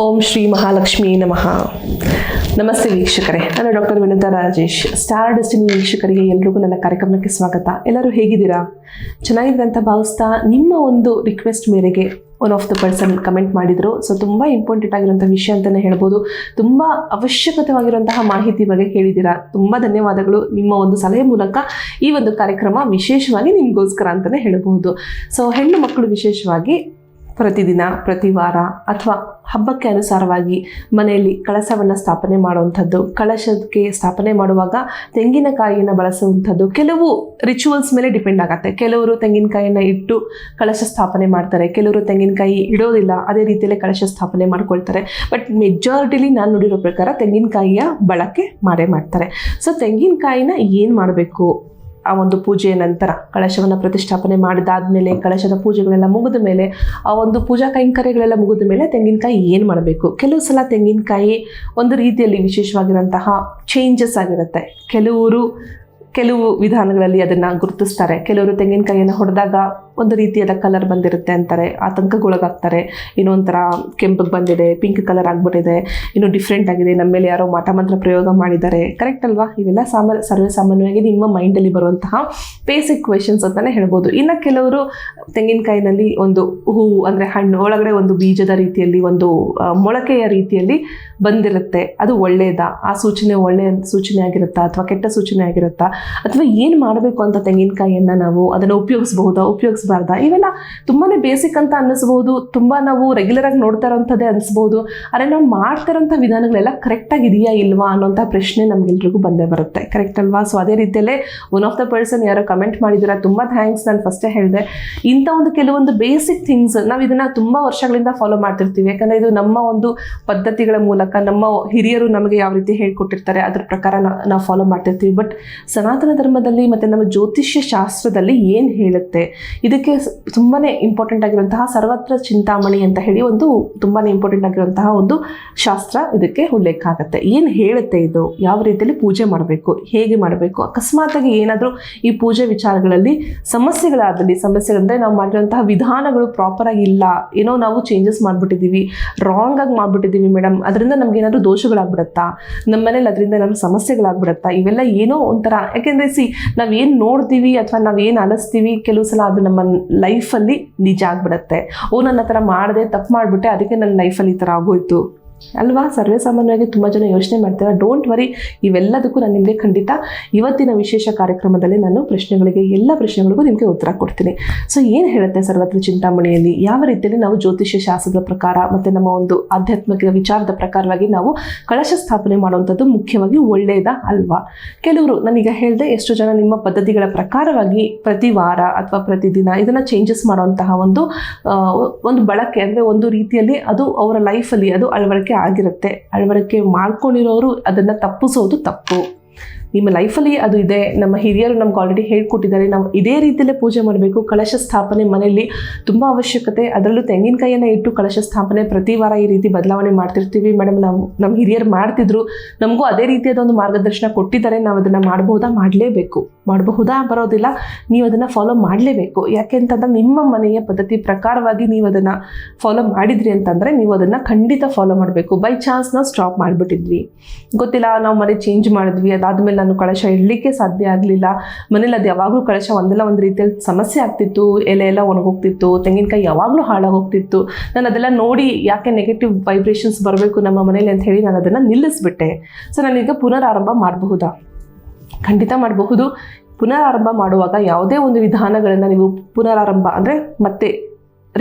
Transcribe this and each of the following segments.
ಓಂ ಶ್ರೀ ಮಹಾಲಕ್ಷ್ಮಿ ನಮಃ. ನಮಸ್ತೆ ವೀಕ್ಷಕರೇ. ನಾನು doctor Vinutha Rajesh. Star destiny ವೀಕ್ಷಕರಿಗೆ ಎಲ್ರಿಗೂ ನನ್ನ ಕಾರ್ಯಕ್ರಮಕ್ಕೆ ಸ್ವಾಗತ. ಎಲ್ಲರೂ ಹೇಗಿದ್ದೀರಾ? ಚೆನ್ನಾಗಿದೆ ಅಂತ ಭಾವಿಸ್ತಾ ನಿಮ್ಮ ಒಂದು ರಿಕ್ವೆಸ್ಟ್ ಮೇರೆಗೆ one of the person comment ಮಾಡಿದರು. ಸೊ ತುಂಬ ಇಂಪಾರ್ಟೆಂಟ್ ಆಗಿರುವಂಥ ವಿಷಯ ಅಂತಲೇ ಹೇಳ್ಬೋದು. ತುಂಬ ಅವಶ್ಯಕತೆವಾಗಿರುವಂತಹ ಮಾಹಿತಿ ಬಗ್ಗೆ ಕೇಳಿದ್ದೀರಾ? ತುಂಬ ಧನ್ಯವಾದಗಳು. ನಿಮ್ಮ ಒಂದು ಸಲಹೆ ಮೂಲಕ ಈ ಒಂದು ಕಾರ್ಯಕ್ರಮ ವಿಶೇಷವಾಗಿ ನಿಮಗೋಸ್ಕರ ಅಂತಲೇ ಹೇಳಬಹುದು ಸೊ ಹೆಣ್ಣು ಮಕ್ಕಳು ವಿಶೇಷವಾಗಿ ಪ್ರತಿದಿನ, ಪ್ರತಿ ವಾರ ಅಥವಾ ಹಬ್ಬಕ್ಕೆ ಅನುಸಾರವಾಗಿ ಮನೆಯಲ್ಲಿ ಕಳಸವನ್ನು ಸ್ಥಾಪನೆ ಮಾಡುವಂಥದ್ದು. ಕಳಶಕ್ಕೆ ಸ್ಥಾಪನೆ ಮಾಡುವಾಗ ತೆಂಗಿನಕಾಯಿಯನ್ನು ಬಳಸುವಂಥದ್ದು. ಕೆಲವು ರಿಚುವಲ್ಸ್ ಮೇಲೆ ಡಿಪೆಂಡ್ ಆಗುತ್ತೆ. ಕೆಲವರು ತೆಂಗಿನಕಾಯಿಯನ್ನು ಇಟ್ಟು ಕಳಶ ಸ್ಥಾಪನೆ ಮಾಡ್ತಾರೆ. ಕೆಲವರು ತೆಂಗಿನಕಾಯಿ ಇಡೋದಿಲ್ಲ, ಅದೇ ರೀತಿಯಲ್ಲೇ ಕಳಶ ಸ್ಥಾಪನೆ ಮಾಡ್ಕೊಳ್ತಾರೆ. ಬಟ್ ಮೆಜಾರಿಟಿಲಿ ನಾನು ನೋಡಿರೋ ಪ್ರಕಾರ ತೆಂಗಿನಕಾಯಿಯ ಬಳಕೆ ಮಾಡೇ ಮಾಡ್ತಾರೆ. ಸೊ ತೆಂಗಿನಕಾಯಿನ ಏನು ಮಾಡಬೇಕು? ಆ ಒಂದು ಪೂಜೆಯ ನಂತರ ಕಳಶವನ್ನು ಪ್ರತಿಷ್ಠಾಪನೆ ಮಾಡಿದಾದ್ಮೇಲೆ ಕಳಶದ ಪೂಜೆಗಳೆಲ್ಲ ಮುಗಿದ ಮೇಲೆ ಆ ಒಂದು ಪೂಜಾ ಕೈಂಕರ್ಯಗಳೆಲ್ಲ ಮುಗಿದ ಮೇಲೆ ತೆಂಗಿನಕಾಯಿ ಏನು ಮಾಡಬೇಕು? ಕೆಲವು ಸಲ ತೆಂಗಿನಕಾಯಿ ಒಂದು ರೀತಿಯಲ್ಲಿ ವಿಶೇಷವಾಗಿರುವಂತಹ ಚೇಂಜಸ್ ಆಗಿರುತ್ತೆ. ಕೆಲವರು ಕೆಲವು ವಿಧಾನಗಳಲ್ಲಿ ಅದನ್ನು ಗುರುತಿಸ್ತಾರೆ. ಕೆಲವರು ತೆಂಗಿನಕಾಯಿಯನ್ನು ಹೊಡೆದಾಗ ಒಂದು ರೀತಿಯಾದ ಕಲರ್ ಬಂದಿರುತ್ತೆ ಅಂತಾರೆ ಆತಂಕಗೊಳಗಾಗ್ತಾರೆ ಏನೋ ಒಂಥರ ಕೆಂಪಗೆ ಬಂದಿದೆ ಪಿಂಕ್ ಕಲರ್ ಆಗಿಬಿಟ್ಟಿದೆ, ಇನ್ನೂ ಡಿಫ್ರೆಂಟ್ ಆಗಿದೆ, ನಮ್ಮ ಮೇಲೆ ಯಾರೋ ಮಾಟ ಮಂತ್ರ ಪ್ರಯೋಗ ಮಾಡಿದ್ದಾರೆ. ಕರೆಕ್ಟ್ ಅಲ್ವಾ? ಇವೆಲ್ಲ ಸಾಮಾನ್ಯ ಸರ್ವೇ ಸಾಮಾನ್ಯವಾಗಿ ನಿಮ್ಮ ಮೈಂಡಲ್ಲಿ ಬರುವಂತಹ ಬೇಸಿಕ್ ಕ್ವೆಶನ್ಸ್ ಅಂತಲೇ ಹೇಳ್ಬೋದು. ಇನ್ನು ಕೆಲವರು ತೆಂಗಿನಕಾಯಿನಲ್ಲಿ ಒಂದು ಹೂವು ಅಂದರೆ ಹಣ್ಣು, ಒಳಗಡೆ ಒಂದು ಬೀಜದ ರೀತಿಯಲ್ಲಿ, ಒಂದು ಮೊಳಕೆಯ ರೀತಿಯಲ್ಲಿ ಬಂದಿರುತ್ತೆ. ಅದು ಒಳ್ಳೆಯದಾ ಆ ಸೂಚನೆ ಒಳ್ಳೆಯ ಸೂಚನೆ ಆಗಿರುತ್ತಾ ಅಥವಾ ಕೆಟ್ಟ ಸೂಚನೆ ಆಗಿರುತ್ತಾ? ಅಥವಾ ಏನು ಮಾಡಬೇಕು ಅಂತ ತೆಂಗಿನಕಾಯಿಯನ್ನು ನಾವು ಅದನ್ನು ಉಪಯೋಗಿಸ್ಬಹುದಾ, ಉಪಯೋಗಿಸ್ಬಾರ್ದಾ? ಇವೆಲ್ಲ ತುಂಬಾ ಬೇಸಿಕ್ ಅಂತ ಅನ್ನಿಸ್ಬೋದು ತುಂಬ ನಾವು ರೆಗ್ಯುಲರಾಗಿ ನೋಡ್ತಾ ಇರೋಂಥದ್ದೇ ಅನಿಸ್ಬೋದು ಆದರೆ ನಾವು ಮಾಡ್ತಾ ವಿಧಾನಗಳೆಲ್ಲ ಕರೆಕ್ಟಾಗಿ ಇದೆಯಾ ಇಲ್ವಾ ಅನ್ನೋಂಥ ಪ್ರಶ್ನೆ ನಮಗೆಲ್ರಿಗೂ ಬಂದೇ ಬರುತ್ತೆ. ಕರೆಕ್ಟ್ ಅಲ್ವಾ? ಸೊ ಅದೇ ರೀತಿಯಲ್ಲೇ ಒನ್ ಆಫ್ ದ ಪರ್ಸನ್ ಯಾರೋ ಕಮೆಂಟ್ ಮಾಡಿದಿರ, ತುಂಬ ಥ್ಯಾಂಕ್ಸ್ ನಾನು ಫಸ್ಟೇ ಹೇಳಿದೆ, ಇಂಥ ಒಂದು ಕೆಲವೊಂದು ಬೇಸಿಕ್ ಥಿಂಗ್ಸ್ ನಾವು ಇದನ್ನು ತುಂಬ ವರ್ಷಗಳಿಂದ ಫಾಲೋ ಮಾಡ್ತಿರ್ತೀವಿ. ಯಾಕಂದರೆ ಇದು ನಮ್ಮ ಒಂದು ಪದ್ಧತಿಗಳ ಮೂಲಕ ನಮ್ಮ ಹಿರಿಯರು ನಮಗೆ ಯಾವ ರೀತಿ ಹೇಳ್ಕೊಟ್ಟಿರ್ತಾರೆ ಅದ್ರ ಪ್ರಕಾರ ನಾವು ಫಾಲೋ ಮಾಡ್ತಿರ್ತೀವಿ. ಬಟ್ ಸನಾತನ ಧರ್ಮದಲ್ಲಿ ಮತ್ತು ನಮ್ಮ ಜ್ಯೋತಿಷ್ಯ ಶಾಸ್ತ್ರದಲ್ಲಿ ಏನು ಹೇಳುತ್ತೆ? ಇದಕ್ಕೆ ತುಂಬಾ ಇಂಪಾರ್ಟೆಂಟ್ ಆಗಿರುವಂತಹ ಸರ್ವತ್ರ ಚಿಂತಾಮಣಿ ಅಂತ ಹೇಳಿ ಒಂದು ತುಂಬಾ ಇಂಪಾರ್ಟೆಂಟ್ ಆಗಿರುವಂತಹ ಒಂದು ಶಾಸ್ತ್ರ ಇದಕ್ಕೆ ಉಲ್ಲೇಖ ಆಗುತ್ತೆ. ಏನು ಹೇಳುತ್ತೆ ಇದು? ಯಾವ ರೀತಿಯಲ್ಲಿ ಪೂಜೆ ಮಾಡಬೇಕು? ಹೇಗೆ ಮಾಡಬೇಕು? ಅಕಸ್ಮಾತಾಗಿ ಏನಾದರೂ ಈ ಪೂಜೆ ವಿಚಾರಗಳಲ್ಲಿ ಸಮಸ್ಯೆಗಳಾದಲ್ಲಿ ಸಮಸ್ಯೆಗಳಂದರೆ ನಾವು ಮಾಡಿರುವಂತಹ ವಿಧಾನಗಳು ಪ್ರಾಪರಾಗಿ ಇಲ್ಲ, ಏನೋ ನಾವು ಚೇಂಜಸ್ ಮಾಡಿಬಿಟ್ಟಿದ್ದೀವಿ ರಾಂಗ್ ಆಗಿ ಮಾಡಿಬಿಟ್ಟಿದ್ದೀವಿ ಮೇಡಮ್ ಅದರಿಂದ ನಮ್ಗೆ ಏನಾದರೂ ದೋಷಗಳಾಗ್ಬಿಡುತ್ತಾ? ನಮ್ಮ ಮನೇಲಿ ಅದರಿಂದ ನಮ್ಮ ಸಮಸ್ಯೆಗಳಾಗ್ಬಿಡುತ್ತಾ? ಇವೆಲ್ಲ ಏನೋ ಒಂಥರ ಯಾಕೆಂದರೆ ಸಿ ನಾವೇನು ನೋಡ್ತೀವಿ ಅಥವಾ ನಾವೇನು ಅನಿಸ್ತೀವಿ ಕೆಲವು ಸಲ ಅದು ನಮ್ಮ ಲೈಫಲ್ಲಿ ನಿಜ ಆಗ್ಬಿಡತ್ತೆ. ಓ, ನನ್ನ ತರ ಮಾಡಿದೆ, ತಪ್ಪು ಮಾಡಿಬಿಟ್ಟೆ, ಅದಕ್ಕೆ ನನ್ನ ಲೈಫಲ್ಲಿ ಈ ಥರ ಆಗೋಯ್ತು. ಅಲ್ವಾ? ಸರ್ವೇ ಸಾಮಾನ್ಯವಾಗಿ ತುಂಬ ಜನ ಯೋಚನೆ ಮಾಡ್ತೇವೆ ಡೋಂಟ್ ವರಿ ಇವೆಲ್ಲದಕ್ಕೂ ನಾನು ನಿಮಗೆ ಖಂಡಿತ ಇವತ್ತಿನ ವಿಶೇಷ ಕಾರ್ಯಕ್ರಮದಲ್ಲಿ ನಾನು ಪ್ರಶ್ನೆಗಳಿಗೆ, ಎಲ್ಲ ಪ್ರಶ್ನೆಗಳಿಗೂ ನಿಮಗೆ ಉತ್ತರ ಕೊಡ್ತೀನಿ. ಸೊ ಏನು ಹೇಳುತ್ತೆ ಸರ್ವತ್ರ ಚಿಂತಾಮಣಿಯಲ್ಲಿ? ಯಾವ ರೀತಿಯಲ್ಲಿ ನಾವು ಜ್ಯೋತಿಷ್ಯ ಶಾಸ್ತ್ರದ ಪ್ರಕಾರ ಮತ್ತು ನಮ್ಮ ಒಂದು ಆಧ್ಯಾತ್ಮಿಕ ವಿಚಾರದ ಪ್ರಕಾರವಾಗಿ ನಾವು ಕಳಶ ಸ್ಥಾಪನೆ ಮಾಡುವಂಥದ್ದು ಮುಖ್ಯವಾಗಿ ಒಳ್ಳೆಯದ ಅಲ್ವಾ? ಕೆಲವರು, ನಾನೀಗ ಹೇಳಿದೆ, ಎಷ್ಟು ಜನ ನಿಮ್ಮ ಪದ್ಧತಿಗಳ ಪ್ರಕಾರವಾಗಿ ಪ್ರತಿ ವಾರ ಅಥವಾ ಪ್ರತಿದಿನ ಇದನ್ನು ಚೇಂಜಸ್ ಮಾಡುವಂತಹ ಒಂದು ಒಂದು ಬಳಕೆ, ಅಂದರೆ ಒಂದು ರೀತಿಯಲ್ಲಿ ಅದು ಅವರ ಲೈಫಲ್ಲಿ ಅದು ಅಳವಡಿಕೆ ಆಗಿರುತ್ತೆ. ಅಳವಡಿಕೆ ಮಾಡ್ಕೊಂಡಿರೋರು ಅದನ್ನು ತಪ್ಪಿಸೋದು ತಪ್ಪು. ನಿಮ್ಮ ಲೈಫಲ್ಲಿ ಅದು ಇದೆ. ನಮ್ಮ ಹಿರಿಯರು ನಮ್ಗೆ ಆಲ್ರೆಡಿ ಹೇಳ್ಕೊಟ್ಟಿದ್ದಾರೆ. ನಾವು ಇದೇ ರೀತಿಯಲ್ಲೇ ಪೂಜೆ ಮಾಡಬೇಕು. ಕಳಶ ಸ್ಥಾಪನೆ ಮನೆಯಲ್ಲಿ ತುಂಬ ಅವಶ್ಯಕತೆ. ಅದರಲ್ಲೂ ತೆಂಗಿನಕಾಯಿಯನ್ನು ಇಟ್ಟು ಕಳಶ ಸ್ಥಾಪನೆ ಪ್ರತಿ ವಾರ ಈ ರೀತಿ ಬದಲಾವಣೆ ಮಾಡ್ತಿರ್ತೀವಿ. ಮೇಡಮ್ ನಾವು, ನಮ್ಮ ಹಿರಿಯರು ಮಾಡ್ತಿದ್ರು. ನಮಗೂ ಅದೇ ರೀತಿಯಾದ ಒಂದು ಮಾರ್ಗದರ್ಶನ ಕೊಟ್ಟಿದ್ದಾರೆ. ನಾವು ಅದನ್ನು ಮಾಡಬಹುದಾ ಮಾಡಲೇಬೇಕು. ಮಾಡಬಹುದಾ? ಬರೋದಿಲ್ಲ. ನೀವು ಅದನ್ನು ಫಾಲೋ ಮಾಡಲೇಬೇಕು. ಯಾಕೆ ಅಂತಂದ್ರೆ ನಿಮ್ಮ ಮನೆಯ ಪದ್ಧತಿ ಪ್ರಕಾರವಾಗಿ ನೀವು ಅದನ್ನು ಫಾಲೋ ಮಾಡಿದ್ರಿ ಅಂತಂದರೆ ನೀವು ಅದನ್ನು ಖಂಡಿತ ಫಾಲೋ ಮಾಡಬೇಕು. ಬೈ ಚಾನ್ಸ್ ನಾವು ಸ್ಟಾಪ್ ಮಾಡಿಬಿಟ್ಟಿದ್ವಿ. ಗೊತ್ತಿಲ್ಲ, ನಾವು ಮನೆ ಚೇಂಜ್ ಮಾಡಿದ್ವಿ. ಅದಾದಮೇಲೆ ನಾನು ಕಳಶ ಇಡಲಿಕ್ಕೆ ಸಾಧ್ಯ ಆಗಲಿಲ್ಲ. ಮನೇಲಿ ಅದು ಯಾವಾಗಲೂ ಕಳಶ ಒಂದಲ್ಲ ಒಂದು ರೀತಿಯಲ್ಲಿ ಸಮಸ್ಯೆ ಆಗ್ತಿತ್ತು. ಎಲೆ ಎಲ್ಲ ಒಣಗೋಗ್ತಿತ್ತು. ತೆಂಗಿನಕಾಯಿ ಯಾವಾಗಲೂ ಹಾಳಾಗೋಗ್ತಿತ್ತು. ನಾನು ಅದೆಲ್ಲ ನೋಡಿ ಯಾಕೆ ನೆಗೆಟಿವ್ ವೈಬ್ರೇಷನ್ಸ್ ಬರಬೇಕು ನಮ್ಮ ಮನೇಲಿ ಅಂತ ಹೇಳಿ ನಾನು ಅದನ್ನು ನಿಲ್ಲಿಸ್ಬಿಟ್ಟೆ. ಸೊ ನಾನೀಗ ಪುನರಾರಂಭ ಮಾಡಬಹುದಾ? ಖಂಡಿತ ಮಾಡಬಹುದು. ಪುನರಾರಂಭ ಮಾಡುವಾಗ ಯಾವುದೇ ಒಂದು ವಿಧಾನಗಳನ್ನು ನೀವು ಪುನರಾರಂಭ ಅಂದರೆ ಮತ್ತೆ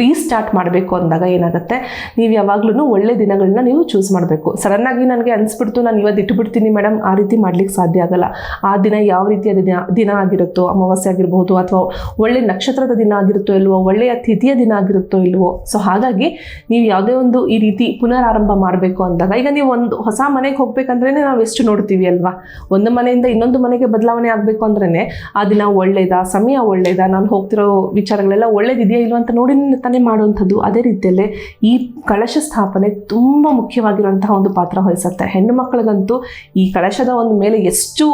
ರೀಸ್ಟಾರ್ಟ್ ಮಾಡಬೇಕು ಅಂದಾಗ ಏನಾಗುತ್ತೆ? ನೀವು ಯಾವಾಗ್ಲೂ ಒಳ್ಳೆ ದಿನಗಳನ್ನ ನೀವು ಚೂಸ್ ಮಾಡಬೇಕು. ಸಡನ್ನಾಗಿ ನನಗೆ ಅನಿಸ್ಬಿಡ್ತು, ನಾನು ಇವತ್ತು ಇಟ್ಟುಬಿಡ್ತೀನಿ ಮೇಡಮ್ ಆ ರೀತಿ ಮಾಡ್ಲಿಕ್ಕೆ ಸಾಧ್ಯ ಆಗಲ್ಲ. ಆ ದಿನ ಯಾವ ರೀತಿಯ ದಿನ ದಿನ ಆಗಿರುತ್ತೋ, ಅಮಾವಾಸ್ಯೆ ಆಗಿರಬಹುದು ಅಥವಾ ಒಳ್ಳೆ ನಕ್ಷತ್ರದ ದಿನ ಆಗಿರುತ್ತೋ ಇಲ್ವೋ, ಒಳ್ಳೆಯ ತಿಥಿಯ ದಿನ ಆಗಿರುತ್ತೋ ಇಲ್ವೋ ಸೊ ಹಾಗಾಗಿ ನೀವು ಯಾವುದೇ ಒಂದು ಈ ರೀತಿ ಪುನರಾರಂಭ ಮಾಡಬೇಕು ಅಂದಾಗ, ಈಗ ನೀವು ಒಂದು ಹೊಸ ಮನೆಗೆ ಹೋಗ್ಬೇಕಂದ್ರೇ ನಾವು ಎಷ್ಟು ನೋಡ್ತೀವಿ ಅಲ್ವಾ? ಒಂದು ಮನೆಯಿಂದ ಇನ್ನೊಂದು ಮನೆಗೆ ಬದಲಾವಣೆ ಆಗಬೇಕು ಅಂದ್ರೇ ಆ ದಿನ ಒಳ್ಳೇದಾ, ಸಮಯ ಒಳ್ಳೇದಾ, ನಾನು ಹೋಗ್ತಿರೋ ವಿಚಾರಗಳೆಲ್ಲ ಒಳ್ಳೇದಿದೆಯಾ ಇಲ್ವಾ ಅಂತ ನೋಡಿ ತಾನೇ ಮಾಡುವಂಥದ್ದು ಅದೇ ರೀತಿಯಲ್ಲೇ ಈ ಕಳಶ ಸ್ಥಾಪನೆ ತುಂಬ ಮುಖ್ಯವಾಗಿರುವಂತಹ ಒಂದು ಪಾತ್ರ ವಹಿಸುತ್ತೆ. ಹೆಣ್ಣು ಮಕ್ಕಳಿಗಂತೂ ಈ ಕಳಶದ ಒಂದು ಮೇಲೆ ಎಷ್ಟು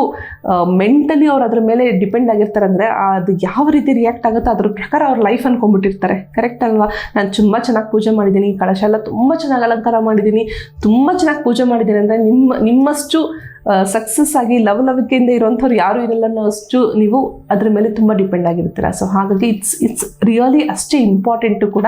ಮೆಂಟಲಿ ಅವ್ರು ಅದ್ರ ಮೇಲೆ ಡಿಪೆಂಡ್ ಆಗಿರ್ತಾರೆ ಅಂದರೆ ಅದು ಯಾವ ರೀತಿ ರಿಯಾಕ್ಟ್ ಆಗುತ್ತೋ ಅದ್ರ ಪ್ರಕಾರ ಅವ್ರ ಲೈಫ್ ಅನ್ಕೊಂಡ್ಬಿಟ್ಟಿರ್ತಾರೆ. ಕರೆಕ್ಟ್ ಅಲ್ವಾ? ನಾನು ತುಂಬ ಚೆನ್ನಾಗಿ ಪೂಜೆ ಮಾಡಿದ್ದೀನಿ, ಈ ಕಳಶ ಎಲ್ಲ ತುಂಬ ಚೆನ್ನಾಗಿ ಅಲಂಕಾರ ಮಾಡಿದ್ದೀನಿ, ತುಂಬ ಚೆನ್ನಾಗಿ ಪೂಜೆ ಮಾಡಿದ್ದೀನಿ ಅಂದರೆ ನಿಮ್ಮ, ನಿಮ್ಮಷ್ಟು ಸಕ್ಸಸ್ ಆಗಿ ಲವ್ ಲವಲವಿಕೆಯಿಂದ ಇರುವಂಥವ್ರು ಯಾರು ಇರಲ್ಲ ಅನ್ನೋಷ್ಟು ನೀವು ಅದ್ರ ಮೇಲೆ ತುಂಬ ಡಿಪೆಂಡ್ ಆಗಿರ್ತೀರ. ಸೊ ಹಾಗಾಗಿ ಇಟ್ಸ್ ಇಟ್ಸ್ ರಿಯಲಿ ಅಷ್ಟೇ ಇಂಪಾರ್ಟೆಂಟು ಕೂಡ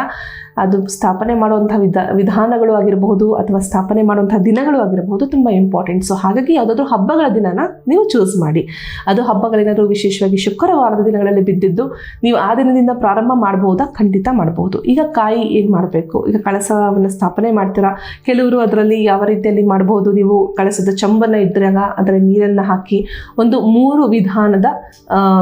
ಅದು ಸ್ಥಾಪನೆ ಮಾಡುವಂಥ ವಿಧ, ವಿಧಾನಗಳು ಆಗಿರಬಹುದು ಅಥವಾ ಸ್ಥಾಪನೆ ಮಾಡುವಂಥ ದಿನಗಳು ಆಗಿರಬಹುದು ತುಂಬ ಇಂಪಾರ್ಟೆಂಟ್ ಸೊ ಹಾಗಾಗಿ ಯಾವುದಾದ್ರೂ ಹಬ್ಬಗಳ ದಿನನ ನೀವು ಚೂಸ್ ಮಾಡಿ. ಅದು ಹಬ್ಬಗಳೇನಾದರೂ ವಿಶೇಷವಾಗಿ ಶುಕ್ರವಾರದ ದಿನಗಳಲ್ಲಿ ಬಿದ್ದಿದ್ದು ನೀವು ಆ ದಿನದಿಂದ ಪ್ರಾರಂಭ ಮಾಡಬಹುದಾ ಖಂಡಿತ ಮಾಡಬಹುದು ಈಗ ಕಾಯಿ ಏನು ಮಾಡಬೇಕು? ಈಗ ಕಳಸವನ್ನು ಸ್ಥಾಪನೆ ಮಾಡ್ತೀರಾ? ಕೆಲವರು ಅದರಲ್ಲಿ ಯಾವ ರೀತಿಯಲ್ಲಿ ಮಾಡಬಹುದು ನೀವು ಕಳಸದ ಚಂಬನ್ನು ಇದ್ದಾಗ ಅದರ ನೀರನ್ನು ಹಾಕಿ ಒಂದು ಮೂರು ವಿಧಾನದ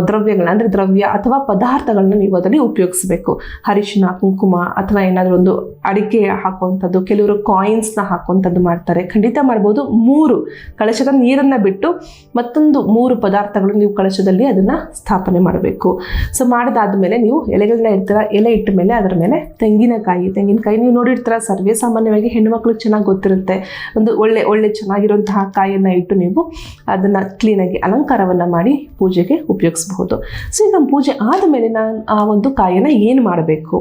ದ್ರವ್ಯಗಳ ಅಂದರೆ ದ್ರವ್ಯ ಅಥವಾ ಪದಾರ್ಥಗಳನ್ನ ನೀವು ಅದರಲ್ಲಿ ಉಪಯೋಗಿಸಬೇಕು. ಅರಿಶಿನ ಕುಂಕುಮ ಅಥವಾ ಏನಾದರೂ ಒಂದು ಅಡಿಕೆ ಹಾಕುವಂಥದ್ದು, ಕೆಲವರು ಕಾಯಿನ್ಸ್ನ ಹಾಕುವಂಥದ್ದು ಮಾಡ್ತಾರೆ. ಖಂಡಿತ ಮಾಡ್ಬೋದು. ಮೂರು ಕಳಶದ ನೀರನ್ನು ಬಿಟ್ಟು ಮತ್ತೊಂದು ಮೂರು ಪದಾರ್ಥಗಳು ನೀವು ಕಳಶದಲ್ಲಿ ಅದನ್ನು ಸ್ಥಾಪನೆ ಮಾಡಬೇಕು. ಸೊ ಮಾಡಿದಾದ್ಮೇಲೆ ನೀವು ಎಲೆಗಳನ್ನ ಇರ್ತೀರ ಎಲೆ ಇಟ್ಟ ಮೇಲೆ ಅದರ ಮೇಲೆ ತೆಂಗಿನಕಾಯಿ ತೆಂಗಿನಕಾಯಿ ನೀವು ನೋಡಿರ್ತೀರ, ಸರ್ವೇ ಸಾಮಾನ್ಯವಾಗಿ ಹೆಣ್ಣುಮಕ್ಳು ಚೆನ್ನಾಗಿ ಗೊತ್ತಿರುತ್ತೆ. ಒಂದು ಒಳ್ಳೆ ಒಳ್ಳೆ ಚೆನ್ನಾಗಿರುವಂತಹ ಕಾಯಿಯನ್ನು ಇಟ್ಟು ನೀವು ಅದನ್ನು ಕ್ಲೀನಾಗಿ ಅಲಂಕಾರವನ್ನು ಮಾಡಿ ಪೂಜೆಗೆ ಉಪಯೋಗಿಸಬಹುದು. ಸೊ ಈಗ ಪೂಜೆ ಆದಮೇಲೆ ನಾನು ಆ ಒಂದು ಕಾಯನ್ನು ಏನು ಮಾಡಬೇಕು?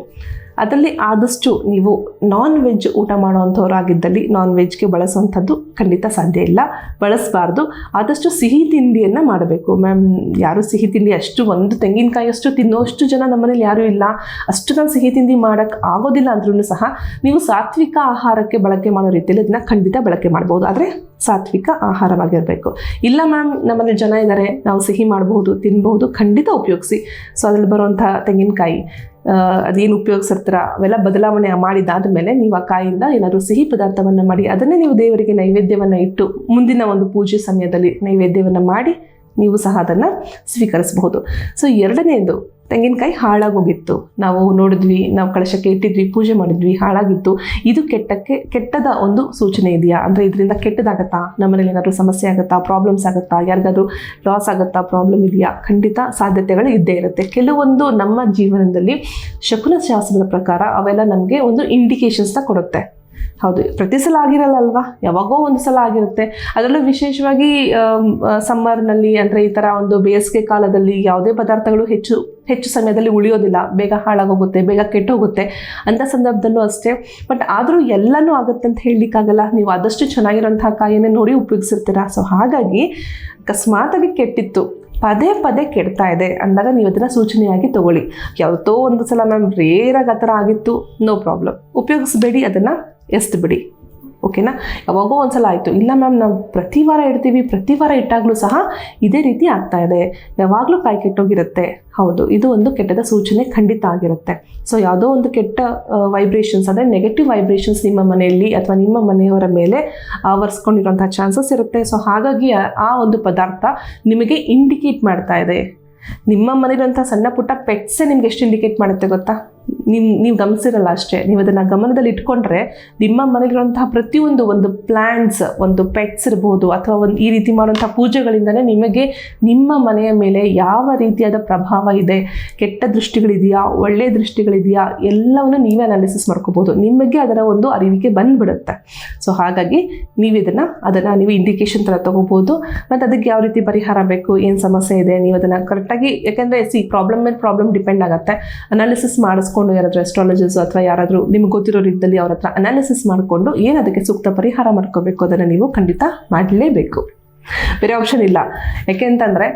ಅದರಲ್ಲಿ ಆದಷ್ಟು ನೀವು ನಾನ್ ವೆಜ್ ಊಟ ಮಾಡುವಂಥವರಾಗಿದ್ದಲ್ಲಿ ನಾನ್ ವೆಜ್ಗೆ ಬಳಸುವಂಥದ್ದು ಖಂಡಿತ ಸಾಧ್ಯ ಇಲ್ಲ. ಬಳಸಬಾರ್ದು. ಆದಷ್ಟು ಸಿಹಿ ತಿಂಡಿಯನ್ನು ಮಾಡಬೇಕು. ಮ್ಯಾಮ್, ಯಾರು ಸಿಹಿ ತಿಂಡಿ ಅಷ್ಟು ಒಂದು ತೆಂಗಿನಕಾಯಿ ಅಷ್ಟು ತಿನ್ನೋಷ್ಟು ಜನ ನಮ್ಮನೇಲಿ ಯಾರೂ ಇಲ್ಲ. ಅಷ್ಟು ನಾನು ಸಿಹಿ ತಿಂಡಿ ಮಾಡೋಕ್ಕೆ ಆಗೋದಿಲ್ಲ ಅಂದ್ರೂ ಸಹ ನೀವು ಸಾತ್ವಿಕ ಆಹಾರಕ್ಕೆ ಬಳಕೆ ಮಾಡೋ ರೀತಿಯಲ್ಲಿ ಅದನ್ನ ಖಂಡಿತ ಬಳಕೆ ಮಾಡ್ಬೋದು. ಆದರೆ ಸಾತ್ವಿಕ ಆಹಾರವಾಗಿರಬೇಕು. ಇಲ್ಲ ಮ್ಯಾಮ್ ನಮ್ಮಲ್ಲಿ ಜನ ಇದ್ದಾರೆ ನಾವು ಸಿಹಿ ಮಾಡಬಹುದು ತಿನ್ಬಹುದು ಖಂಡಿತ ಉಪಯೋಗಿಸಿ. ಸೊ, ಅದ್ರಲ್ಲಿ ಬರುವಂಥ ತೆಂಗಿನಕಾಯಿ ಅದೇನು ಉಪಯೋಗಿಸಿರ್ತೀರ ಅವೆಲ್ಲ ಬದಲಾವಣೆ ಮಾಡಿದಾದ ಮೇಲೆ ನೀವು ಆ ಕಾಯಿಂದ ಏನಾದರೂ ಸಿಹಿ ಪದಾರ್ಥವನ್ನು ಮಾಡಿ, ಅದನ್ನೇ ನೀವು ದೇವರಿಗೆ ನೈವೇದ್ಯವನ್ನು ಇಟ್ಟು ಮುಂದಿನ ಒಂದು ಪೂಜೆ ಸಮಯದಲ್ಲಿ ನೈವೇದ್ಯವನ್ನು ಮಾಡಿ ನೀವು ಸಹ ಅದನ್ನು ಸ್ವೀಕರಿಸಬಹುದು. ಸೊ ಎರಡನೇದು ತೆಂಗಿನಕಾಯಿ ಹಾಳಾಗೋಗಿತ್ತು. ನಾವು ನೋಡಿದ್ವಿ, ನಾವು ಕಳಶಕ್ಕೆ ಇಟ್ಟಿದ್ವಿ, ಪೂಜೆ ಮಾಡಿದ್ವಿ, ಹಾಳಾಗಿತ್ತು. ಇದು ಕೆಟ್ಟಕ್ಕೆ, ಕೆಟ್ಟದ ಒಂದು ಸೂಚನೆ ಇದೆಯಾ? ಅಂದರೆ ಇದರಿಂದ ಕೆಟ್ಟದಾಗತ್ತಾ? ನಮ್ಮನೇಲಿ ಏನಾದರೂ ಸಮಸ್ಯೆ ಆಗುತ್ತಾ? ಪ್ರಾಬ್ಲಮ್ಸ್ ಆಗುತ್ತಾ? ಯಾರಿಗಾದ್ರೂ ಲಾಸ್ ಆಗುತ್ತಾ? ಪ್ರಾಬ್ಲಮ್ ಇದೆಯಾ? ಖಂಡಿತ ಸಾಧ್ಯತೆಗಳು ಇದ್ದೇ ಇರುತ್ತೆ. ಕೆಲವೊಂದು ನಮ್ಮ ಜೀವನದಲ್ಲಿ ಶಕುನ ಶಾಸ್ತ್ರದ ಪ್ರಕಾರ ಅವೆಲ್ಲ ನಮಗೆ ಒಂದು ಇಂಡಿಕೇಶನ್ಸ್ನ ಕೊಡುತ್ತೆ. ಹೌದು, ಪ್ರತಿ ಸಲ ಆಗಿರಲ್ಲ ಅಲ್ವಾ ಯಾವಾಗೋ ಒಂದು ಸಲ ಆಗಿರುತ್ತೆ. ಅದರಲ್ಲೂ ವಿಶೇಷವಾಗಿ ಸಮ್ಮರ್ನಲ್ಲಿ ಅಂದರೆ ಈ ಥರ ಒಂದು ಬೇಸಿಗೆ ಕಾಲದಲ್ಲಿ ಯಾವುದೇ ಪದಾರ್ಥಗಳು ಹೆಚ್ಚು ಹೆಚ್ಚು ಸಮಯದಲ್ಲಿ ಉಳಿಯೋದಿಲ್ಲ. ಬೇಗ ಹಾಳಾಗೋಗುತ್ತೆ, ಬೇಗ ಕೆಟ್ಟೋಗುತ್ತೆ ಅಂಥ ಸಂದರ್ಭದಲ್ಲೂ ಅಷ್ಟೇ. ಬಟ್ ಆದರೂ ಎಲ್ಲನೂ ಆಗುತ್ತೆ ಅಂತ ಹೇಳಲಿಕ್ಕಾಗಲ್ಲ. ನೀವು ಆದಷ್ಟು ಚೆನ್ನಾಗಿರೋಂಥ ಕಾಯಿಯನ್ನೇ ನೋಡಿ ಉಪಯೋಗಿಸಿರ್ತೀರ? ಸೊ ಹಾಗಾಗಿ ಅಕಸ್ಮಾತಾಗಿ ಕೆಟ್ಟಿತ್ತು. ಪದೇ ಪದೇ ಕೆಡ್ತಾ ಇದೆ. ಅಂದಾಗ ನೀವು ಅದನ್ನು ಸೂಚನೆಯಾಗಿ ತಗೊಳ್ಳಿ. ಯಾವತ್ತೋ ಒಂದು ಸಲ ಮ್ಯಾಮ್, ರೇರಾಗಿ ಆ ಥರ ಆಗಿತ್ತು. ನೋ ಪ್ರಾಬ್ಲಮ್ ಉಪಯೋಗಿಸ್ಬೇಡಿ ಅದನ್ನು. ಎಸ್ದು ಬಿಡಿ. ಓಕೆನಾ? ಯಾವಾಗೋ ಒಂದ್ಸಲ ಆಯಿತು. ಇಲ್ಲ ಮ್ಯಾಮ್, ನಾವು ಪ್ರತಿ ವಾರ ಇಡ್ತೀವಿ, ಪ್ರತಿ ವಾರ ಇಟ್ಟಾಗಲೂ ಸಹ ಇದೇ ರೀತಿ ಆಗ್ತಾ ಇದೆ. ಯಾವಾಗಲೂ ಕಾಯಿ ಕೆಟ್ಟೋಗಿರುತ್ತೆ. ಹೌದು, ಇದು ಒಂದು ಕೆಟ್ಟದ ಸೂಚನೆ ಖಂಡಿತ ಆಗಿರುತ್ತೆ. ಸೊ ಯಾವುದೋ ಒಂದು ಕೆಟ್ಟ ವೈಬ್ರೇಷನ್ಸ್ ಅಂದರೆ ನೆಗೆಟಿವ್ ವೈಬ್ರೇಷನ್ಸ್ ನಿಮ್ಮ ಮನೆಯಲ್ಲಿ ಅಥವಾ ನಿಮ್ಮ ಮನೆಯವರ ಮೇಲೆ ಆವರಿಸ್ಕೊಂಡಿರುವಂಥ ಚಾನ್ಸಸ್ ಇರುತ್ತೆ. ಸೊ ಹಾಗಾಗಿ ಆ ಒಂದು ಪದಾರ್ಥ ನಿಮಗೆ ಇಂಡಿಕೇಟ್ ಮಾಡ್ತಾ ಇದೆ. ನಿಮ್ಮ ಮನೇಲಿರುವಂಥ ಸಣ್ಣ ಪುಟ್ಟ ಪೆಟ್ಸೇ ನಿಮ್ಗೆ ಎಷ್ಟು ಇಂಡಿಕೇಟ್ ಮಾಡುತ್ತೆ ಗೊತ್ತಾ? ನಿಮ್, ನೀವು ಗಮನಿಸಿರಲ್ಲ ಅಷ್ಟೇ. ನೀವು ಅದನ್ನು ಗಮನದಲ್ಲಿ ಇಟ್ಕೊಂಡ್ರೆ ನಿಮ್ಮ ಮನೆಗಿರುವಂತಹ ಪ್ರತಿಯೊಂದು ಒಂದು ಪ್ಲ್ಯಾಂಟ್ಸ್ ಒಂದು ಪೆಟ್ಸ್ ಇರ್ಬೋದು ಅಥವಾ ಒಂದು ಈ ರೀತಿ ಮಾಡುವಂಥ ಪೂಜೆಗಳಿಂದಲೇ ನಿಮಗೆ ನಿಮ್ಮ ಮನೆಯ ಮೇಲೆ ಯಾವ ರೀತಿಯಾದ ಪ್ರಭಾವ ಇದೆ, ಕೆಟ್ಟ ದೃಷ್ಟಿಗಳಿದೆಯಾ ಒಳ್ಳೆಯ ದೃಷ್ಟಿಗಳಿದೆಯಾ, ಎಲ್ಲವನ್ನು ನೀವೇ ಅನಾಲಿಸಿಸ್ ಮಾಡ್ಕೋಬೋದು. ನಿಮಗೆ ಅದರ ಒಂದು ಅರಿವಿಗೆ ಬಂದ್ಬಿಡುತ್ತೆ. ಸೊ ಹಾಗಾಗಿ ನೀವು ಇದನ್ನು, ಅದನ್ನು ನೀವು ಇಂಡಿಕೇಶನ್ ಥರ ತೊಗೋಬೋದು. ಮತ್ತು ಅದಕ್ಕೆ ಯಾವ ರೀತಿ ಪರಿಹಾರ ಬೇಕು, ಏನು ಸಮಸ್ಯೆ ಇದೆ, ನೀವು ಅದನ್ನು ಕರೆಕ್ಟಾಗಿ ಯಾಕೆಂದರೆ ಸಿ ಪ್ರಾಬ್ಲಮ್ ಮೇಲೆ ಪ್ರಾಬ್ಲಮ್ ಡಿಪೆಂಡ್ ಆಗುತ್ತೆ. ಅನಾಲಿಸಿಸ್ ಮಾಡಿಸ್ಕೊಂಡು ಯಾರಾದರೂ ಎಸ್ಟ್ರಾಲಜರ್ಸ್ ಅಥವಾ ಯಾರಾದರೂ ನಿಮ್ಗೆ ಗೊತ್ತಿರೋ ರೀತಿಯಲ್ಲಿ ಅವ್ರ ಹತ್ರ ಅನಾಲಿಸಿಸ್ ಮಾಡಿಕೊಂಡು ಏನು ಅದಕ್ಕೆ ಸೂಕ್ತ ಪರಿಹಾರ ಮಾಡ್ಕೋಬೇಕು ಅದನ್ನು ನೀವು ಖಂಡಿತ ಮಾಡಲೇಬೇಕು. ಬೇರೆ ಆಪ್ಷನ್ ಇಲ್ಲ. ಯಾಕೆಂತಂದರೆ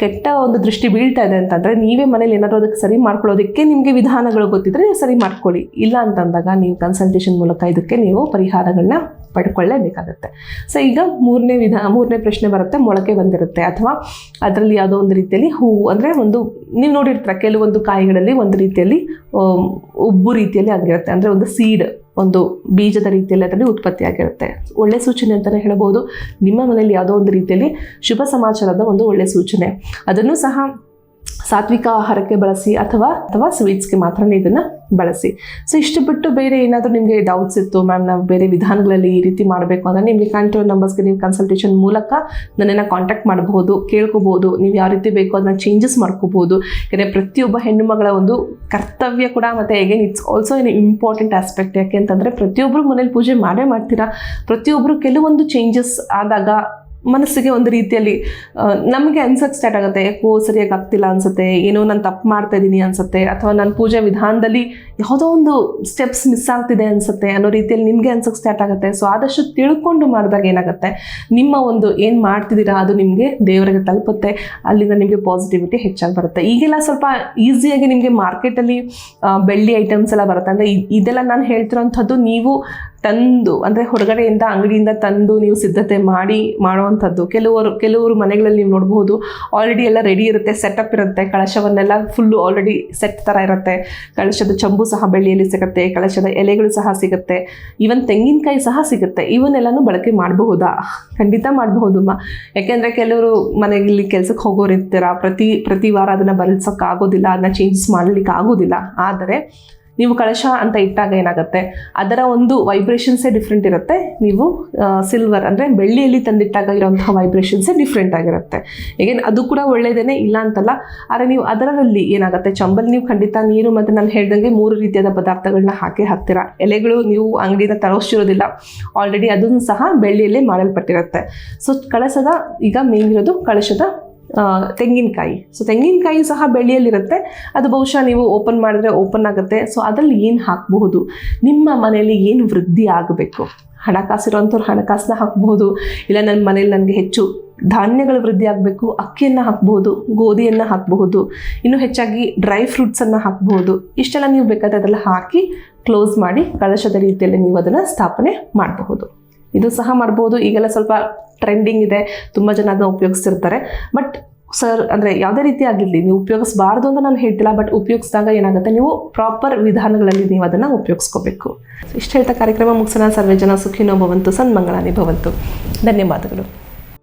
ಕೆಟ್ಟ ಒಂದು ದೃಷ್ಟಿ ಬೀಳ್ತಾ ಇದೆ ಅಂತಂದರೆ ನೀವೇ ಮನೇಲಿ ಏನಾದರೂ ಅದಕ್ಕೆ ಸರಿ ಮಾಡ್ಕೊಳ್ಳೋದಕ್ಕೆ ನಿಮಗೆ ವಿಧಾನಗಳು ಗೊತ್ತಿದ್ರೆ ನೀವು ಸರಿ ಮಾಡ್ಕೊಳ್ಳಿ. ಇಲ್ಲ ಅಂತಂದಾಗ ನೀವು ಕನ್ಸಲ್ಟೇಷನ್ ಮೂಲಕ ಇದಕ್ಕೆ ನೀವು ಪರಿಹಾರಗಳನ್ನ ಪಡ್ಕೊಳ್ಳೇಬೇಕಾಗತ್ತೆ. ಸೊ ಈಗ ಮೂರನೇ ವಿಧ, ಮೂರನೇ ಪ್ರಶ್ನೆ ಬರುತ್ತೆ, ಮೊಳಕೆ ಬಂದಿರುತ್ತೆ. ಅಥವಾ ಅದರಲ್ಲಿ ಯಾವುದೋ ಒಂದು ರೀತಿಯಲ್ಲಿ ಹೂವು ಅಂದರೆ ಒಂದು, ನೀವು ನೋಡಿರ್ತೀರ, ಕೆಲವೊಂದು ಕಾಯಿಗಳಲ್ಲಿ ಒಂದು ರೀತಿಯಲ್ಲಿ ಉಬ್ಬು ರೀತಿಯಲ್ಲಿ ಆಗಿರುತ್ತೆ. ಅಂದರೆ ಒಂದು ಸೀಡ್ ಒಂದು ಬೀಜದ ರೀತಿಯಲ್ಲಿ ಅದರಲ್ಲಿ ಉತ್ಪತ್ತಿಯಾಗಿರುತ್ತೆ. ಒಳ್ಳೆ ಸೂಚನೆ ಅಂತಲೇ ಹೇಳ್ಬೋದು ನಿಮ್ಮ ಮನೆಯಲ್ಲಿ ಯಾವುದೋ ಒಂದು ರೀತಿಯಲ್ಲಿ ಶುಭ ಸಮಾಚಾರದ ಒಂದು ಒಳ್ಳೆ ಸೂಚನೆ. ಅದನ್ನು ಸಹ ಸಾತ್ವಿಕ ಆಹಾರಕ್ಕೆ ಬಳಸಿ ಅಥವಾ ಅಥವಾ ಸ್ವೀಟ್ಸ್ಗೆ ಮಾತ್ರ ಇದನ್ನು ಬಳಸಿ. ಸೊ ಇಷ್ಟು ಬಿಟ್ಟು ಬೇರೆ ಏನಾದರೂ ನಿಮಗೆ ಡೌಟ್ಸ್ ಇತ್ತು ಮ್ಯಾಮ್ ನಾವು ಬೇರೆ ವಿಧಾನಗಳಲ್ಲಿ ಈ ರೀತಿ ಮಾಡಬೇಕು ಅಂದರೆ ನಿಮಗೆ ಕಾಂಟ್ರೋಲ್ ನಂಬರ್ಸ್ಗೆ ನೀವು ಕನ್ಸಲ್ಟೇಷನ್ ಮೂಲಕ ನನ್ನನ್ನು ಕಾಂಟ್ಯಾಕ್ಟ್ ಮಾಡಬಹುದು ಕೇಳ್ಕೊಬೋದು ನೀವು ಯಾವ ರೀತಿ ಬೇಕು ಅದನ್ನ ಚೇಂಜಸ್ ಮಾಡ್ಕೋಬೋದು ಯಾಕೆಂದರೆ ಪ್ರತಿಯೊಬ್ಬ ಹೆಣ್ಣು ಮಗಳ ಒಂದು ಕರ್ತವ್ಯ ಕೂಡ ಮತ್ತು ಎಗೇನ್ ಇಟ್ಸ್ ಆಲ್ಸೋ ಏನು ಇಂಪಾರ್ಟೆಂಟ್ ಆಸ್ಪೆಕ್ಟ್ ಯಾಕೆ ಅಂತಂದರೆ ಪ್ರತಿಯೊಬ್ಬರು ಮನೇಲಿ ಪೂಜೆ ಮಾಡೇ ಮಾಡ್ತೀರಾ? ಪ್ರತಿಯೊಬ್ಬರು ಕೆಲವೊಂದು ಚೇಂಜಸ್ ಆದಾಗ ಮನಸ್ಸಿಗೆ ಒಂದು ರೀತಿಯಲ್ಲಿ ನಮಗೆ ಅನ್ಸಕ್ಕೆ ಸ್ಟಾರ್ಟ್ ಆಗುತ್ತೆ ಯಾಕೋ ಸರಿಯಾಗಿ ಆಗ್ತಿಲ್ಲ ಅನ್ಸುತ್ತೆ, ಏನೋ ನಾನು ತಪ್ಪು ಮಾಡ್ತಾ ಇದ್ದೀನಿ ಅನ್ಸುತ್ತೆ, ಅಥವಾ ನನ್ನ ಪೂಜೆ ವಿಧಾನದಲ್ಲಿ ಯಾವುದೋ ಒಂದು ಸ್ಟೆಪ್ಸ್ ಮಿಸ್ ಆಗ್ತಿದೆ ಅನ್ಸುತ್ತೆ ಅನ್ನೋ ರೀತಿಯಲ್ಲಿ ನಿಮಗೆ ಅನ್ಸಕ್ಕೆ ಸ್ಟಾರ್ಟ್ ಆಗುತ್ತೆ. ಸೊ ಆದಷ್ಟು ತಿಳ್ಕೊಂಡು ಮಾಡಿದಾಗ ಏನಾಗುತ್ತೆ, ನಿಮ್ಮ ಒಂದು ಏನು ಮಾಡ್ತಿದ್ದೀರಾ, ಅದು ನಿಮಗೆ ದೇವರಿಗೆ ತಲುಪುತ್ತೆ, ಅಲ್ಲಿಂದ ನಿಮಗೆ ಪಾಸಿಟಿವಿಟಿ ಹೆಚ್ಚಾಗಿ ಬರುತ್ತೆ. ಈಗೆಲ್ಲ ಸ್ವಲ್ಪ ಈಸಿಯಾಗಿ ನಿಮಗೆ ಮಾರ್ಕೆಟಲ್ಲಿ ಬೆಳ್ಳಿ ಐಟಮ್ಸ್ ಎಲ್ಲ ಬರುತ್ತೆ. ಅಂದರೆ ಇದೆಲ್ಲ ನಾನು ಹೇಳ್ತಿರೋಂಥದ್ದು ನೀವು ತಂದು, ಅಂದರೆ ಹೊರಗಡೆಯಿಂದ ಅಂಗಡಿಯಿಂದ ತಂದು ನೀವು ಸಿದ್ಧತೆ ಮಾಡಿ ಮಾಡುವಂಥದ್ದು. ಕೆಲವರು ಕೆಲವರು ಮನೆಗಳಲ್ಲಿ ನೀವು ನೋಡ್ಬೋದು ಆಲ್ರೆಡಿ ಎಲ್ಲ ರೆಡಿ ಇರುತ್ತೆ ಸೆಟಪ್ ಇರುತ್ತೆ, ಕಳಶವನ್ನೆಲ್ಲ ಫುಲ್ಲು ಆಲ್ರೆಡಿ ಸೆಟ್ ಥರ ಇರುತ್ತೆ. ಕಳಶದ ಚಂಬು ಸಹ ಬೆಳ್ಳಿಯಲ್ಲಿ ಸಿಗುತ್ತೆ, ಕಳಶದ ಎಲೆಗಳು ಸಹ ಸಿಗುತ್ತೆ. ಈವನ್ ತೆಂಗಿನಕಾಯಿ ಸಹ ಸಿಗುತ್ತೆ. ಇವನ್ನೆಲ್ಲನೂ ಬಳಕೆ ಮಾಡಬಹುದಾ? ಖಂಡಿತ ಮಾಡಬಹುದು ಮಾ ಯಾಕೆಂದರೆ ಕೆಲವರು ಮನೆಯಲ್ಲಿ ಕೆಲಸಕ್ಕೆ ಹೋಗೋರು ಇರ್ತೀರ ಪ್ರತಿ ಪ್ರತಿ ವಾರ ಅದನ್ನು ಬಳಸೋಕ್ಕಾಗೋದಿಲ್ಲ, ಅದನ್ನ ಚೇಂಜಸ್ ಮಾಡಲಿಕ್ಕೆ ಆಗೋದಿಲ್ಲ ಆದರೆ ನೀವು ಕಳಶ ಅಂತ ಇಟ್ಟಾಗ ಏನಾಗುತ್ತೆ? ಅದರ ಒಂದು ವೈಬ್ರೇಷನ್ಸೇ ಡಿಫ್ರೆಂಟ್ ಇರುತ್ತೆ. ನೀವು ಸಿಲ್ವರ್ ಅಂದರೆ ಬೆಳ್ಳಿಯಲ್ಲಿ ತಂದಿಟ್ಟಾಗ ಇರೋಂಥ ವೈಬ್ರೇಷನ್ಸೇ ಡಿಫ್ರೆಂಟ್ ಆಗಿರುತ್ತೆ. ಏಗೇನು ಅದು ಕೂಡ ಒಳ್ಳೆಯದೇ ಇಲ್ಲ ಅಂತಲ್ಲ. ಆದರೆ ನೀವು ಅದರಲ್ಲಿ ಏನಾಗುತ್ತೆ? ಚಂಬಲ್ ನೀವು ಖಂಡಿತ ನೀರು ಮತ್ತು ನಾನು ಹೇಳ್ದಂಗೆ ಮೂರು ರೀತಿಯಾದ ಪದಾರ್ಥಗಳನ್ನ ಹಾಕಿ ಹಾಕ್ತೀರಾ? ಎಲೆಗಳು ನೀವು ಅಂಗಡಿಯಿಂದ ತರೋಷ್ಟಿರೋದಿಲ್ಲ. ಆಲ್ರೆಡಿ ಅದನ್ನು ಸಹ ಬೆಳ್ಳಿಯಲ್ಲೇ ಮಾಡಲ್ಪಟ್ಟಿರುತ್ತೆ. ಸೊ ಕಳಸದ ಈಗ ಮೇನ್ ಇರೋದು ಕಳಶದ ತೆಂಗಿನಕಾಯಿ. ಸೊ ತೆಂಗಿನಕಾಯಿ ಸಹ ಬೆಳೆಯಲ್ಲಿರುತ್ತೆ. ಅದು ಬಹುಶಃ ನೀವು ಓಪನ್ ಮಾಡಿದ್ರೆ ಓಪನ್ ಆಗುತ್ತೆ. ಸೊ ಅದರಲ್ಲಿ ಏನು ಹಾಕಬಹುದು? ನಿಮ್ಮ ಮನೆಯಲ್ಲಿ ಏನು ವೃದ್ಧಿ ಆಗಬೇಕು? ಹಣಕಾಸಿರುವಂಥವ್ರು ಹಣಕಾಸನ್ನ ಹಾಕ್ಬೋದು ಇಲ್ಲ ನನ್ನ ಮನೇಲಿ ನನಗೆ ಹೆಚ್ಚು ಧಾನ್ಯಗಳು ವೃದ್ಧಿ ಆಗಬೇಕು. ಅಕ್ಕಿಯನ್ನು ಹಾಕ್ಬೋದು ಗೋಧಿಯನ್ನು ಹಾಕಬಹುದು. ಇನ್ನೂ ಹೆಚ್ಚಾಗಿ ಡ್ರೈ ಫ್ರೂಟ್ಸನ್ನು ಹಾಕಬಹುದು. ಇಷ್ಟೆಲ್ಲ ನೀವು ಬೇಕಾದ್ರೆ ಅದೆಲ್ಲ ಹಾಕಿ ಕ್ಲೋಸ್ ಮಾಡಿ ಕಳಶದ ರೀತಿಯಲ್ಲಿ ನೀವು ಅದನ್ನು ಸ್ಥಾಪನೆ ಮಾಡಬಹುದು. ಇದು ಸಹ ಮಾಡ್ಬೋದು. ಈಗೆಲ್ಲ ಸ್ವಲ್ಪ ಟ್ರೆಂಡಿಂಗ್ ಇದೆ. ತುಂಬ ಜನ ಅದನ್ನ ಉಪಯೋಗಿಸ್ತಿರ್ತಾರೆ. ಬಟ್ ಸರ್ ಅಂದರೆ ಯಾವುದೇ ರೀತಿ ಆಗಿರಲಿ, ನೀವು ಉಪಯೋಗಿಸ್ಬಾರ್ದು ಅಂತ ನಾನು ಹೇಳ್ತಿಲ್ಲ ಬಟ್ ಉಪಯೋಗಿಸಿದಾಗ ಏನಾಗುತ್ತೆ? ನೀವು ಪ್ರಾಪರ್ ವಿಧಾನಗಳಲ್ಲಿ ನೀವು ಅದನ್ನು ಉಪಯೋಗಿಸ್ಕೋಬೇಕು. ಇಷ್ಟು ಹೇಳ್ತಾ ಕಾರ್ಯಕ್ರಮ ಮುಗಿಸೋಣ. ಸರ್ವೇ ಜನ ಸುಖಿನೋ ಭವಂತು, ಸನ್ಮಂಗಳಾನಿ ಭವಂತು. ಧನ್ಯವಾದಗಳು.